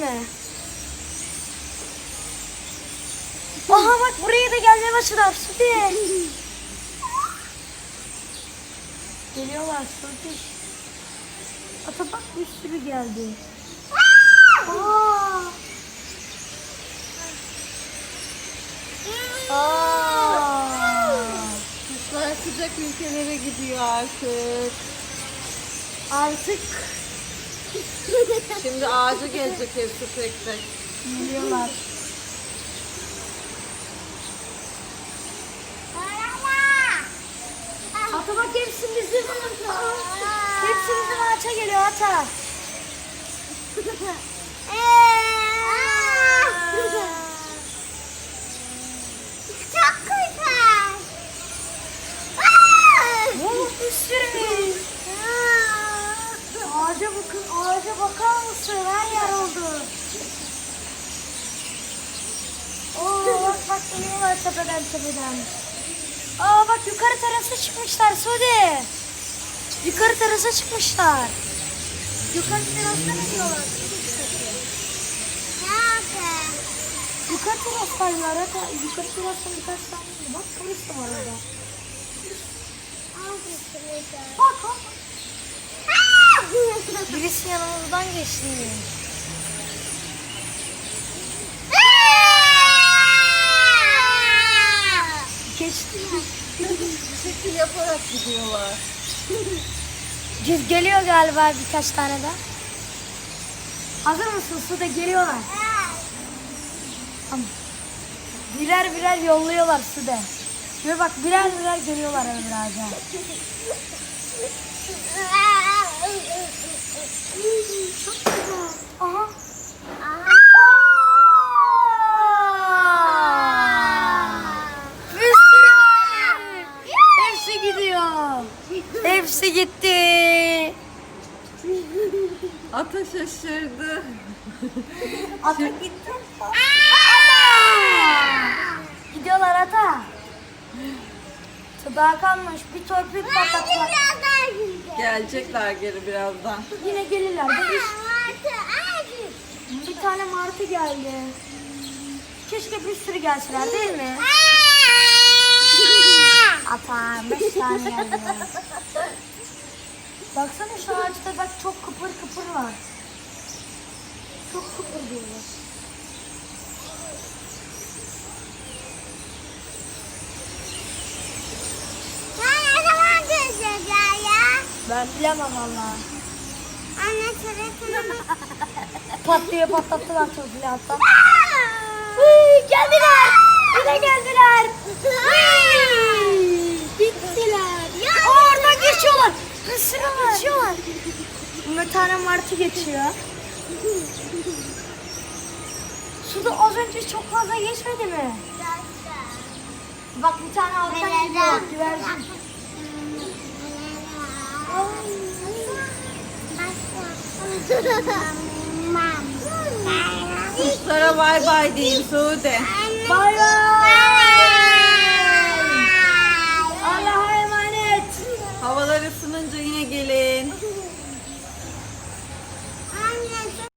mi? Aha bak buraya da gelmeye başladılar. Sude. Geliyorlar Sude. Ata bak bir sürü geldi. Aa. Aa. Kuşlar sıcak ülkelere gidiyor artık. Artık Şimdi ağaca gelecek hepsi tek tek. geliyorlar. Ata bak hepsi bizim. Hepsi bizim ağaça geliyor ata. Çok güzel. Oo, bir sürü. Ağaca ağaca bakar mısın? Her yer oldu. Oo, bak bak iniyorlar tepeden tepeden. Aa bak yukarı terasa çıkmışlar Sude. Yukarı terasa çıkmışlar. Yukarı terasta ne diyorlar? Yukarı terastaylar. Yukarı terasta birkaç tane. Bak de var orada. Bak bak. Birisi yanımızdan geçti. Geçti. Şekil yaparak gidiyorlar. Cız geliyor galiba birkaç tane daha. Hazır mısın? Suda geliyorlar. Tamam. Birer birer yolluyorlar suda. Şöyle bak birer birer geliyorlar ağaca. Çok güzel. Aha. Hepsi gidiyor. Hepsi gitti. Ata şaşırdı. Ata gitti. Gidiyorlar ata. Daha kalmış. Bir torpil patlattılar. Gelecekler geri birazdan. Yine gelirler. Bir, bir tane martı geldi. Keşke bir sürü gelseler değil mi? Ata beş tane geldi. Baksana şu ağaçta bak çok kıpır kıpır var. Çok kıpır diyorlar. Ben bilemem valla. Patlıyor patlattılar torpili hatta. Geldiler. Yine geldiler. Bittiler. Orada geçiyorlar. Sürü geçiyorlar. Bir tane martı geçiyor. Suda az önce çok fazla geçmedi mi? Bak bir tane alttan gidiyor. Güvercin. Kuşlara bay bay deyin Sude. Bay bay.